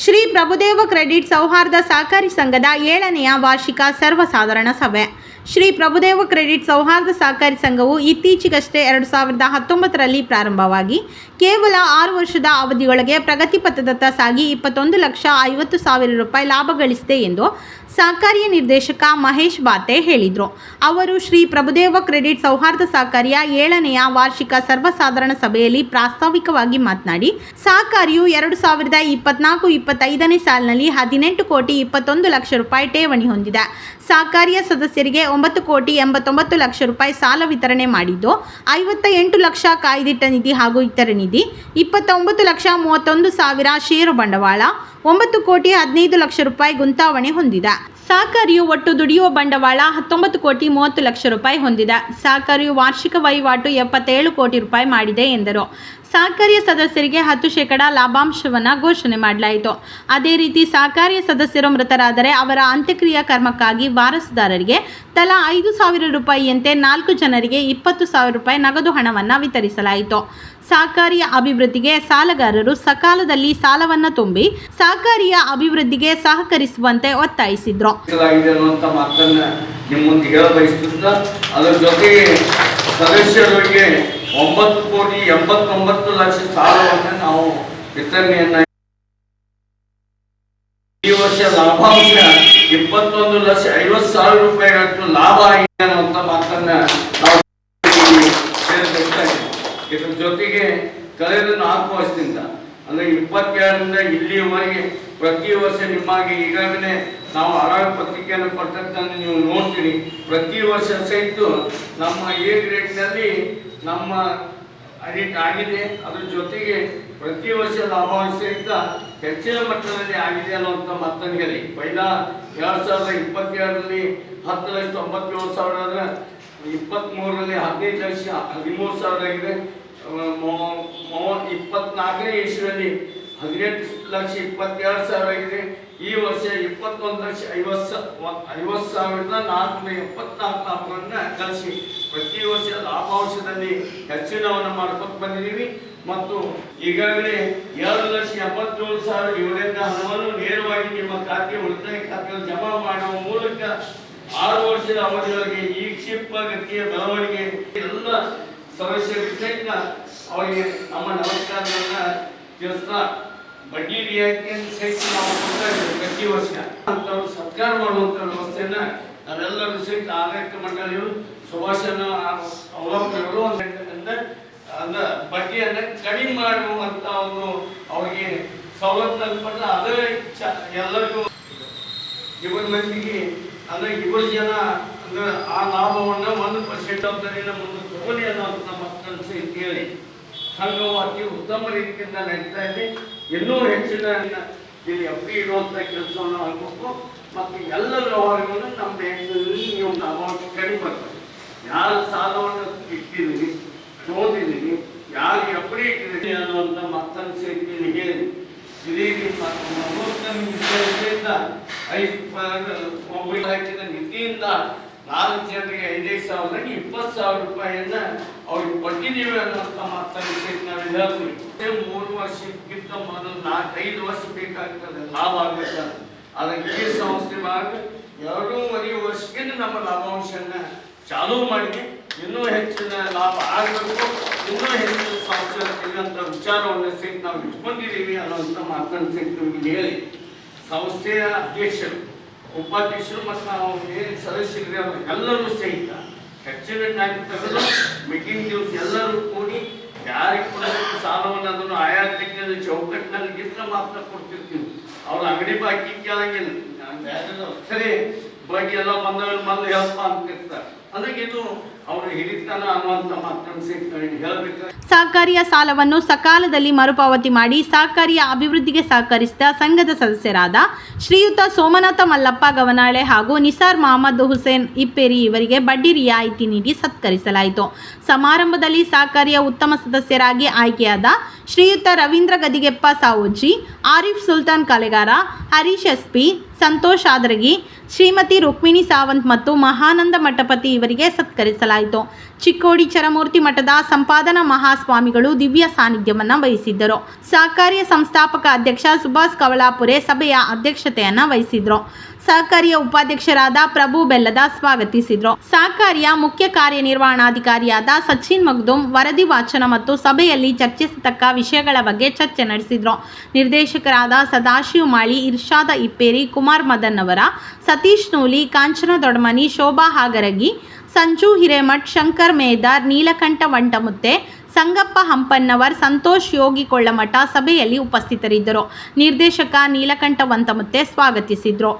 Shri Prabhudeva credit ಸೌಹಾರ್ದ ಸಹಕಾರಿ ಸಂಘದ ಏಳನೆಯ ವಾರ್ಷಿಕ ಸರ್ವಸಾಧಾರಣ ಸಭೆ. ಶ್ರೀ ಪ್ರಭುದೇವ ಕ್ರೆಡಿಟ್ ಸೌಹಾರ್ದ ಸಹಕಾರಿ ಸಂಘವು ಇತ್ತೀಚೆಗಷ್ಟೇ ಎರಡು ಸಾವಿರದ ಹತ್ತೊಂಬತ್ತರಲ್ಲಿ ಪ್ರಾರಂಭವಾಗಿ, ಕೇವಲ ಆರು ವರ್ಷದ ಅವಧಿಯೊಳಗೆ ಪ್ರಗತಿ ಪಥದತ್ತ ಸಾಗಿ ಇಪ್ಪತ್ತೊಂದು ಲಕ್ಷ ಐವತ್ತು ಸಾವಿರ ರೂಪಾಯಿ ಲಾಭ ಗಳಿಸಿದೆ ಎಂದು ಸಹಕಾರಿಯ ನಿರ್ದೇಶಕ ಮಹೇಶ್ ಬಾತೆ ಹೇಳಿದರು. ಅವರು ಶ್ರೀ ಪ್ರಭುದೇವ ಕ್ರೆಡಿಟ್ ಸೌಹಾರ್ದ ಸಹಕಾರಿಯ ಏಳನೆಯ ವಾರ್ಷಿಕ ಸರ್ವಸಾಧಾರಣ ಸಭೆಯಲ್ಲಿ ಪ್ರಾಸ್ತಾವಿಕವಾಗಿ ಮಾತನಾಡಿ, ಸಹಕಾರಿಯು ಎರಡು ಸಾವಿರದ ಇಪ್ಪತ್ನಾಲ್ಕು ಇಪ್ಪತ್ತೈದನೇ ಸಾಲಿನಲ್ಲಿ ಹದಿನೆಂಟು ಕೋಟಿ ಇಪ್ಪತ್ತೊಂದು ಲಕ್ಷ ರೂಪಾಯಿ ಠೇವಣಿ ಹೊಂದಿದೆ. ಸಹಕಾರಿಯ ಸದಸ್ಯರಿಗೆ ಒಂಬತ್ತು ಕೋಟಿ ಎಂಬತ್ತೊಂಬತ್ತು ಲಕ್ಷ ರೂಪಾಯಿ ಸಾಲ ವಿತರಣೆ ಮಾಡಿದ್ದು ಐವತ್ತ ಎಂಟು ಲಕ್ಷ ಕಾಯ್ದಿಟ್ಟ ನಿಧಿ ಹಾಗೂ ಇತರ ನಿಧಿ, ಇಪ್ಪತ್ತೊಂಬತ್ತು ಲಕ್ಷ ಮೂವತ್ತೊಂದು ಸಾವಿರ ಷೇರು ಬಂಡವಾಳ, ಒಂಬತ್ತು ಕೋಟಿ ಹದಿನೈದು ಲಕ್ಷ ರೂಪಾಯಿ ಗುಂತಾವಣೆ ಹೊಂದಿದೆ. ಸಹಕಾರಿಯು ಒಟ್ಟು ದುಡಿಯುವ ಬಂಡವಾಳ ಹತ್ತೊಂಬತ್ತು ಕೋಟಿ ಮೂವತ್ತು ಲಕ್ಷ ರೂಪಾಯಿ ಹೊಂದಿದೆ. ಸಹಕಾರಿಯು ವಾರ್ಷಿಕ ವಹಿವಾಟು ಎಪ್ಪತ್ತೇಳು ಕೋಟಿ ರೂಪಾಯಿ ಮಾಡಿದೆ ಎಂದರು. ಸಹಕಾರಿಯ ಸದಸ್ಯರಿಗೆ ಹತ್ತು ಶೇಕಡ ಲಾಭಾಂಶವನ್ನು ಘೋಷಣೆ ಮಾಡಲಾಯಿತು. ಅದೇ ರೀತಿ ಸಹಕಾರಿಯ ಸದಸ್ಯರು ಮೃತರಾದರೆ ಅವರ ಅಂತ್ಯಕ್ರಿಯಾ ಕರ್ಮಕ್ಕಾಗಿ ವಾರಸುದಾರರಿಗೆ ತಲಾ ಐದು ಸಾವಿರ ರೂಪಾಯಿಯಂತೆ ನಾಲ್ಕು ಜನರಿಗೆ ಇಪ್ಪತ್ತು ಸಾವಿರ ರೂಪಾಯಿ ನಗದು ಹಣವನ್ನು ವಿತರಿಸಲಾಯಿತು. ಸಹಕಾರಿಯ ಅಭಿವೃದ್ಧಿಗೆ ಸಾಲಗಾರರು ಸಕಾಲದಲ್ಲಿ ಸಾಲವನ್ನು ತುಂಬಿ ಸಹಕಾರಿಯ ಅಭಿವೃದ್ಧಿಗೆ ಸಹಕರಿಸುವಂತೆ ಒತ್ತಾಯಿಸಿದ್ರು. ಅದರ ಜೊತೆಗೆ ಸದಸ್ಯರಿಗೆ ಒಂಬತ್ತು ಕೋಟಿ ಎಂಬತ್ತೊಂಬತ್ತು ಲಕ್ಷ ಸಾಲವನ್ನು ನಾವು ವಿತರಣೆಯನ್ನ ಈ ವರ್ಷ ಲಾಭಾಂಶ ಇಪ್ಪತ್ತೊಂದು ಲಕ್ಷ ಐವತ್ತು ಸಾವಿರ ರೂಪಾಯಿಗಳಷ್ಟು ಲಾಭ ಆಗಿದೆ ಅನ್ನುವಂಥ ಮಾತನ್ನ ಜೊತೆಗೆ ಕಳೆದ ನಾಲ್ಕು ವರ್ಷದಿಂದ ಅಂದ್ರೆ ಇಪ್ಪತ್ತೆರಡರಿಂದ ಇಲ್ಲಿಯವರೆಗೆ ಪ್ರತಿ ವರ್ಷ ನಿಮ್ಮಾಗಿ ಈಗಾಗಲೇ ನಾವು ಆರೋಗ್ಯ ಪತ್ರಿಕೆಯನ್ನು ಕೊಟ್ಟದ್ದನ್ನು ನೀವು ನೋಡ್ತೀರಿ. ಪ್ರತಿ ವರ್ಷ ಸಹಿತ ನಮ್ಮ ಎ ಗ್ರೇಡ್ನಲ್ಲಿ ನಮ್ಮ ಅಡಿಟ್ ಆಗಿದೆ. ಅದ್ರ ಜೊತೆಗೆ ಪ್ರತಿ ವರ್ಷ ಲಾಭಾಂಶ ಸಹಿತ ಹೆಚ್ಚಿನ ಮಟ್ಟದಲ್ಲಿ ಆಗಿದೆ ಅನ್ನುವಂಥ ಮತ್ತೊಂದು ಹೇಳಿ. ಪೈಲ ಎರಡು ಸಾವಿರದ ಇಪ್ಪತ್ತೆರಡರಲ್ಲಿ ಹತ್ತು ಲಕ್ಷ ತೊಂಬತ್ತೇಳು ಸಾವಿರ ಇಪ್ಪತ್ತ್ಮೂರರಲ್ಲಿ ಹದಿನೈದು ಲಕ್ಷ ಹದಿಮೂರು ಸಾವಿರ ಆಗಿದೆ. ಇಪ್ಪತ್ನಾಲ್ಕನೇ ಇಸ್ವಿಯಲ್ಲಿ ಹದಿನೆಂಟು ಲಕ್ಷ ಇಪ್ಪತ್ತೆರಡು ಸಾವಿರ ಆಗಿದೆ. ಈ ವರ್ಷ ಇಪ್ಪತ್ತೊಂದು ಲಕ್ಷ ಐವತ್ತು ಐವತ್ತು ಸಾವಿರದ ನಾಲ್ಕುನೂರ ಎಪ್ಪತ್ನಾಲ್ಕು ಲಾಭವನ್ನು ಗಳಿಸಿ. ಪ್ರತಿ ವರ್ಷ ಲಾಭಾಂಶದಲ್ಲಿ ಹೆಚ್ಚಿನವನ್ನು ಮಾಡ್ಕೊಂಡು ಬಂದಿದ್ದೀವಿ. ಮತ್ತು ಈಗಾಗಲೇ ಎರಡು ಲಕ್ಷ ಎಪ್ಪತ್ತೇಳು ಸಾವಿರ ಇವರಿಂದ ಹಣವನ್ನು ನೇರವಾಗಿ ನಿಮ್ಮ ಖಾತೆ, ಉಳಿತಾಯ ಖಾತೆಯಲ್ಲಿ ಜಮಾ ಮಾಡುವ ಮೂಲಕ ಆರು ವರ್ಷದ ಅವಧಿಯೊಳಗೆ ಈ ಕ್ಷಿಪ್ರಗತಿಯ ಬೆಳವಣಿಗೆ ಎಲ್ಲ ಸದಸ್ಯರಿಗೆ ಸಹಿತ ಅವರಿಗೆ ನಮ್ಮ ನಮಸ್ಕಾರಗಳನ್ನ ತಿಳಿಸ್ತಾ ಬಡ್ಡಿ ರಿಯಾಯಿತಿಯನ್ನು ಸಹಿತ ನಾವು ಕೊಡ್ತಾ ಇದ್ದೇವೆ ಪ್ರತಿ ವರ್ಷ. ಅಂತವ್ರು ಸತ್ಕಾರ ಮಾಡುವಂಥ ವ್ಯವಸ್ಥೆಯನ್ನ ನಾವೆಲ್ಲರೂ ಸಹಿತ ಆಡಳಿತ ಮಂಡಳಿಯು ಸುಭಾಷನ ಅವಲಂಬನೆಗಳು ಅಂತ ಅದ ಬಡ್ಡಿಯನ್ನ ಕಡಿಮೆ ಮಾಡುವಂತ ಒಂದು ಅವರಿಗೆ ಸವಲತ್ತು ಅದೇ ಎಲ್ಲರಿಗೂ ಇಬ್ಬರು ಮಂದಿಗೆ ಅಂದ್ರೆ ಇಬ್ಬರು ಜನ ಅಂದ್ರೆ ಆ ಲಾಭವನ್ನ ಒಂದು ಪರ್ಸೆಂಟ್ ಜವಾಬ್ದಾರಿನ ಮುಂದೆ ತಗೊಳ್ಳಿ ಅನ್ನೋದು ನಮ್ಮ ಕನಸು ಉತ್ತಮ ರೀತಿಯಿಂದ ನಡೀತಾ ಇದೆ. ಇನ್ನೂ ಹೆಚ್ಚಿನ ಇಲ್ಲಿ ಡಿ ಇಡುವಂತ ಕೆಲಸವನ್ನು ಆಗಬೇಕು ಮತ್ತು ಎಲ್ಲ ವ್ಯವಹಾರಗಳನ್ನು ನಮ್ಮ ದೇಶದಲ್ಲಿ ನೀವು ಅಮೌಂಟ್ ಕಡಿಮೆ ಬರ್ತದೆ. ಯಾರು ಸಾಲವನ್ನು ಇಟ್ಟಿದ್ದೀರಿ ಓದಿದ್ದೀನಿ ಯಾರು ಎಫ್ ಡಿ ಇಟ್ಟಿದ್ದೀರಿ ಅನ್ನುವಂಥ ಮತ್ತೊಂದು ಸೇರಿ ಹೇಳಿ. ಇದೇ ರೀತಿ ವಿಷಯದಿಂದ ಐದು ಒಬ್ಬರಿಗೆ ಹಾಕಿದ ನಿಧಿಯಿಂದ ನಾಲ್ಕು ಜನರಿಗೆ ಐದೈದು ಸಾವಿರ ಇಪ್ಪತ್ತು ಸಾವಿರ ರೂಪಾಯಿಯನ್ನ ಅವ್ರಿಗೆ ಕೊಟ್ಟಿದ್ದೀವಿ ಅನ್ನೋಂಥ ಮಾತನ್ನು ಸೇರಿ ನಾವು ಹೇಳ್ತೀವಿ. ಮೂರು ವರ್ಷಕ್ಕಿಂತ ಮೊದಲು ನಾಲ್ಕೈದು ವರ್ಷ ಬೇಕಾಗ್ತದೆ, ಲಾಭ ಆಗುತ್ತೆ ಅದಕ್ಕೆ ಈ ಸಂಸ್ಥೆ ಮಾರ್ಗ ಎರಡೂವರೆ ವರ್ಷಕ್ಕಿಂತ ನಮ್ಮ ಲಾಭಾಂಶನ ಚಾಲೂ ಮಾಡಿ, ಇನ್ನೂ ಹೆಚ್ಚಿನ ಲಾಭ ಆಗಬೇಕು, ಇನ್ನೂ ಹೆಚ್ಚಿನ ಸಂಸ್ಥೆ ಇರುವಂತ ವಿಚಾರವನ್ನು ಸಹಿತ ನಾವು ಇಟ್ಕೊಂಡಿದ್ದೀವಿ ಅನ್ನೋಂಥ ಮಾತನ್ನು ಸಹಿತ ನಿಮಗೆ ಹೇಳಿ. ಸಂಸ್ಥೆಯ ಅಧ್ಯಕ್ಷರು ಉಪಾಧ್ಯಕ್ಷರು ಮತ್ತು ನಾವು ಏನು ಸದಸ್ಯರಿಗೆ ಎಲ್ಲರೂ ಸಹಿತ ಹೆಚ್ಚಿನ ಮೀಟಿಂಗ್ ದಿವಸ ಎಲ್ಲರೂ ಕೂಡಿ ಯಾರಿಗೆ ಕೊಡಬೇಕು ಸಾಲವನ್ನು ಅದನ್ನು ಆಯಾ ತೆಗೆದ ಚೌಕಟ್ಟಿನಲ್ಲಿ ಇದ್ರೆ ಮಾತ್ರ ಕೊಡ್ತಿರ್ತೀವಿ. ಅವ್ರ ಅಂಗಡಿ ಬಾಕಿ ಕೇಳಂಗಿಲ್ಲ. ಸರಿ ಬಡ್ಡಿ ಎಲ್ಲ ಬಂದವ್ರು ಬಂದು ಹೇಳಪ್ಪ ಅಂತಿರ್ತಾರೆ ಸಹಕಾರಿಯ ಸಾಲವನ್ನು ಸಕಾಲದಲ್ಲಿ ಮರುಪಾವತಿ ಮಾಡಿ ಸಹಕಾರಿಯ ಅಭಿವೃದ್ಧಿಗೆ ಸಹಕರಿಸಿದ ಸಂಘದ ಸದಸ್ಯರಾದ ಶ್ರೀಯುತ ಸೋಮನಾಥ ಮಲ್ಲಪ್ಪ ಗವನಾಳೆ ಹಾಗೂ ನಿಸಾರ್ ಮಹಮ್ಮದ್ ಹುಸೇನ್ ಇಪ್ಪೇರಿ ಇವರಿಗೆ ಬಡ್ಡಿ ರಿಯಾಯಿತಿ ನೀಡಿ ಸತ್ಕರಿಸಲಾಯಿತು. ಸಮಾರಂಭದಲ್ಲಿ ಸಹಕಾರಿಯ ಉತ್ತಮ ಸದಸ್ಯರಾಗಿ ಆಯ್ಕೆಯಾದ ಶ್ರೀಯುತ ರವೀಂದ್ರ ಗದಿಗೆಪ್ಪ ಸಾವೋಜಿ ಆರಿಫ್ ಸುಲ್ತಾನ್ ಕಲೆಗಾರ, ಹರೀಶ್ ಎಸ್ಪಿ, ಸಂತೋಷ್ ಆದ್ರಗಿ ಶ್ರೀಮತಿ ರುಕ್ಮಿಣಿ ಸಾವಂತ್ ಮತ್ತು ಮಹಾನಂದ ಮಠಪತಿ ಇವರಿಗೆ ಸತ್ಕರಿಸಲಾಯಿತು. ಚಿಕ್ಕೋಡಿ ಚರಮೂರ್ತಿ ಮಠದ ಸಂಪಾದನಾ ಮಹಾಸ್ವಾಮಿಗಳು ದಿವ್ಯ ಸಾನ್ನಿಧ್ಯವನ್ನು ವಹಿಸಿದ್ದರು. ಸಹಕಾರಿಯ ಸಂಸ್ಥಾಪಕ ಅಧ್ಯಕ್ಷ ಸುಭಾಷ್ ಕವಲಾಪುರೆ ಸಭೆಯ ಅಧ್ಯಕ್ಷತೆಯನ್ನು ವಹಿಸಿದ್ರು. ಸಹಕಾರಿಯ ಉಪಾಧ್ಯಕ್ಷರಾದ ಪ್ರಭು ಬೆಲ್ಲದ ಸ್ವಾಗತಿಸಿದ್ರು. ಸಹಕಾರಿಯ ಮುಖ್ಯ ಕಾರ್ಯನಿರ್ವಹಣಾಧಿಕಾರಿಯಾದ ಸಚಿನ್ ಮಗ್ದುಮ್ ವರದಿ ವಾಚನ ಮತ್ತು ಸಭೆಯಲ್ಲಿ ಚರ್ಚಿಸತಕ್ಕ ವಿಷಯಗಳ ಬಗ್ಗೆ ಚರ್ಚೆ ನಡೆಸಿದ್ರು. ನಿರ್ದೇಶಕರಾದ ಸದಾಶಿವ ಮಾಳಿ, ಇರ್ಷಾದ ಇಪ್ಪೇರಿ, ಕುಮಾರ್ ಮದನ್ ಅವರ ಸತೀಶ್ ನೂಲಿ, ಕಾಂಚನ ದೊಡ್ಮನಿ ಶೋಭಾ ಹಾಗರಗಿ, ಸಂಜು ಹಿರೇಮಠ್, ಶಂಕರ್ ಮೇದಾರ್, ನೀಲಕಂಠ ವಂಟಮುತ್ತೆ, ಸಂಗಪ್ಪ ಹಂಪನ್ನವರ್, ಸಂತೋಷ್ ಯೋಗಿ ಕೊಳ್ಳಮಠ ಸಭೆಯಲ್ಲಿ ಉಪಸ್ಥಿತರಿದ್ದರು. ನಿರ್ದೇಶಕ ನೀಲಕಂಠ ವಂತಮುತ್ತೆ ಸ್ವಾಗತಿಸಿದ್ರು.